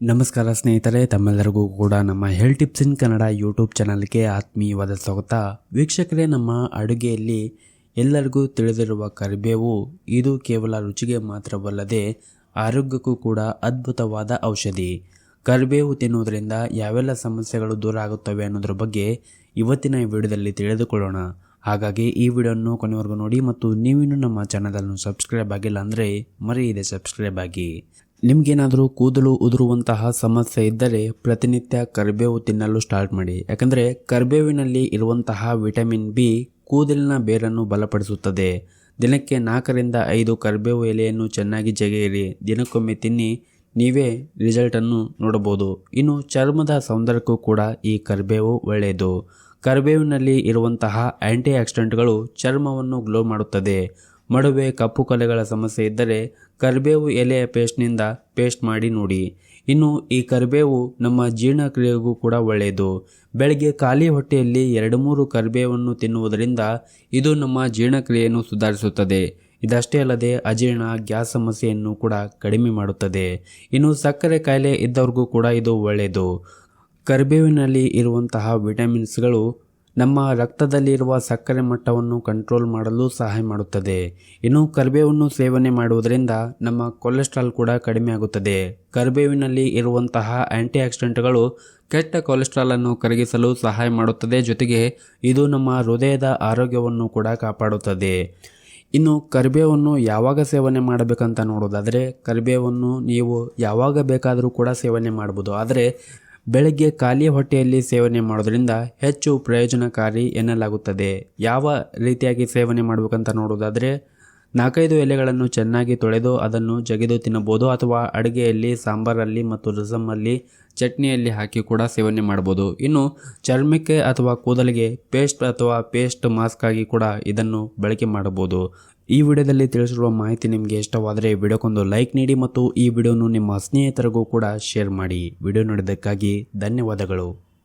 ನಮಸ್ಕಾರ ಸ್ನೇಹಿತರೆ, ತಮ್ಮೆಲ್ಲರಿಗೂ ಕೂಡ ನಮ್ಮ health tips in Kannada YouTube ಚಾನಲ್ಗೆ ಆತ್ಮೀಯವಾದ ಸ್ವಾಗತ. ವೀಕ್ಷಕರೇ, ನಮ್ಮ ಅಡುಗೆಯಲ್ಲಿ ಎಲ್ಲರಿಗೂ ತಿಳಿದಿರುವ ಕರಿಬೇವು, ಇದು ಕೇವಲ ರುಚಿಗೆ ಮಾತ್ರವಲ್ಲದೆ ಆರೋಗ್ಯಕ್ಕೂ ಕೂಡ ಅದ್ಭುತವಾದ ಔಷಧಿ. ಕರಿಬೇವು ತಿನ್ನುವುದರಿಂದ ಯಾವೆಲ್ಲ ಸಮಸ್ಯೆಗಳು ದೂರ ಆಗುತ್ತವೆ ಅನ್ನೋದ್ರ ಬಗ್ಗೆ ಇವತ್ತಿನ ವಿಡಿಯೋದಲ್ಲಿ ತಿಳಿದುಕೊಳ್ಳೋಣ. ಹಾಗಾಗಿ ಈ ವಿಡಿಯೋವನ್ನು ಕೊನೆವರೆಗೂ ನೋಡಿ ಮತ್ತು ನೀವಿನ್ನೂ ನಮ್ಮ ಚಾನಲನ್ನು ಸಬ್ಸ್ಕ್ರೈಬ್ ಆಗಿಲ್ಲ ಅಂದರೆ ಮರೆಯಿದೆ ಸಬ್ಸ್ಕ್ರೈಬ್ ಆಗಿ. ನಿಮ್ಗೇನಾದರೂ ಕೂದಲು ಉದುರುವಂತಹ ಸಮಸ್ಯೆ ಇದ್ದರೆ ಪ್ರತಿನಿತ್ಯ ಕರಿಬೇವು ತಿನ್ನಲು ಸ್ಟಾರ್ಟ್ ಮಾಡಿ. ಯಾಕಂದರೆ ಕರಿಬೇವಿನಲ್ಲಿ ಇರುವಂತಹ ವಿಟಮಿನ್ ಬಿ ಕೂದಲಿನ ಬೇರನ್ನು ಬಲಪಡಿಸುತ್ತದೆ. ದಿನಕ್ಕೆ ನಾಲ್ಕರಿಂದ ಐದು ಕರಿಬೇವು ಎಲೆಯನ್ನು ಚೆನ್ನಾಗಿ ಜಗೆಯಿರಿ. ದಿನಕ್ಕೊಮ್ಮೆ ತಿನ್ನಿ, ನೀವೇ ರಿಸಲ್ಟನ್ನು ನೋಡಬಹುದು. ಇನ್ನು ಚರ್ಮದ ಸೌಂದರ್ಯಕ್ಕೂ ಕೂಡ ಈ ಕರಿಬೇವು ಒಳ್ಳೆಯದು. ಕರಿಬೇವಿನಲ್ಲಿ ಇರುವಂತಹ ಆ್ಯಂಟಿ ಆಕ್ಸಿಡೆಂಟ್ಗಳು ಚರ್ಮವನ್ನು ಗ್ಲೋ ಮಾಡುತ್ತದೆ. ಮಡುವೆ ಕಪ್ಪು ಕಲೆಗಳ ಸಮಸ್ಯೆ ಇದ್ದರೆ ಕರಿಬೇವು ಎಲೆಯ ಪೇಸ್ಟ್ನಿಂದ ಪೇಸ್ಟ್ ಮಾಡಿ ನೋಡಿ. ಇನ್ನು ಈ ಕರಿಬೇವು ನಮ್ಮ ಜೀರ್ಣಕ್ರಿಯೆಗೂ ಕೂಡ ಒಳ್ಳೆಯದು. ಬೆಳಗ್ಗೆ ಖಾಲಿ ಹೊಟ್ಟೆಯಲ್ಲಿ ಎರಡು ಮೂರು ಕರಿಬೇವನ್ನು ತಿನ್ನುವುದರಿಂದ ಇದು ನಮ್ಮ ಜೀರ್ಣಕ್ರಿಯೆಯನ್ನು ಸುಧಾರಿಸುತ್ತದೆ. ಇದಷ್ಟೇ ಅಲ್ಲದೆ ಅಜೀರ್ಣ, ಗ್ಯಾಸ್ ಸಮಸ್ಯೆಯನ್ನು ಕೂಡ ಕಡಿಮೆ ಮಾಡುತ್ತದೆ. ಇನ್ನು ಸಕ್ಕರೆ ಕಾಯಿಲೆ ಇದ್ದವ್ರಿಗೂ ಕೂಡ ಇದು ಒಳ್ಳೆಯದು. ಕರಿಬೇವಿನಲ್ಲಿ ಇರುವಂತಹ ವಿಟಮಿನ್ಸ್ಗಳು ನಮ್ಮ ರಕ್ತದಲ್ಲಿರುವ ಸಕ್ಕರೆ ಮಟ್ಟವನ್ನು ಕಂಟ್ರೋಲ್ ಮಾಡಲು ಸಹಾಯ ಮಾಡುತ್ತದೆ. ಇನ್ನು ಕರಿಬೇವನ್ನು ಸೇವನೆ ಮಾಡುವುದರಿಂದ ನಮ್ಮ ಕೊಲೆಸ್ಟ್ರಾಲ್ ಕೂಡ ಕಡಿಮೆ ಆಗುತ್ತದೆ. ಕರಿಬೇವಿನಲ್ಲಿ ಇರುವಂತಹ ಆಂಟಿ ಆಕ್ಸಿಡೆಂಟ್ಗಳು ಕೆಟ್ಟ ಕೊಲೆಸ್ಟ್ರಾಲ್ ಅನ್ನು ಕರಗಿಸಲು ಸಹಾಯ ಮಾಡುತ್ತದೆ. ಜೊತೆಗೆ ಇದು ನಮ್ಮ ಹೃದಯದ ಆರೋಗ್ಯವನ್ನು ಕೂಡ ಕಾಪಾಡುತ್ತದೆ. ಇನ್ನು ಕರಿಬೇವನ್ನು ಯಾವಾಗ ಸೇವನೆ ಮಾಡಬೇಕಂತ ನೋಡೋದಾದರೆ ಕರಿಬೇವನ್ನು ನೀವು ಯಾವಾಗ ಬೇಕಾದರೂ ಕೂಡ ಸೇವನೆ ಮಾಡ್ಬೋದು ಆದರೆ ಬೆಳಗ್ಗೆ ಖಾಲಿ ಹೊಟ್ಟೆಯಲ್ಲಿ ಸೇವನೆ ಮಾಡೋದ್ರಿಂದ ಹೆಚ್ಚು ಪ್ರಯೋಜನಕಾರಿ ಎನ್ನಲಾಗುತ್ತದೆ. ಯಾವ ರೀತಿಯಾಗಿ ಸೇವನೆ ಮಾಡಬೇಕಂತ ನೋಡೋದಾದರೆ ನಾಲ್ಕೈದು ಎಲೆಗಳನ್ನು ಚೆನ್ನಾಗಿ ತೊಳೆದು ಅದನ್ನು ಜಗಿದು ತಿನ್ನಬಹುದು ಅಥವಾ ಅಡುಗೆಯಲ್ಲಿ, ಸಾಂಬಾರಲ್ಲಿ ಮತ್ತು ರಸಮಲ್ಲಿ ಚಟ್ನಿಯಲ್ಲಿ ಹಾಕಿ ಕೂಡ ಸೇವನೆ ಮಾಡ್ಬೋದು ಇನ್ನು ಚರ್ಮಕ್ಕೆ ಅಥವಾ ಕೂದಲಿಗೆ ಪೇಸ್ಟ್ ಅಥವಾ ಪೇಸ್ಟ್ ಮಾಸ್ಕ್ ಆಗಿ ಕೂಡ ಇದನ್ನು ಬಳಕೆ ಮಾಡಬಹುದು. ಈ ವಿಡಿಯೋದಲ್ಲಿ ತಿಳಿಸಿರುವ ಮಾಹಿತಿ ನಿಮಗೆ ಇಷ್ಟವಾದರೆ ವಿಡಿಯೋಕ್ಕೊಂದು ಲೈಕ್ ನೀಡಿ ಮತ್ತು ಈ ವಿಡಿಯೋನು ನಿಮ್ಮ ಸ್ನೇಹಿತರಿಗೂ ಕೂಡ ಶೇರ್ ಮಾಡಿ. ವಿಡಿಯೋ ನೋಡಿದ್ದಕ್ಕಾಗಿ ಧನ್ಯವಾದಗಳು.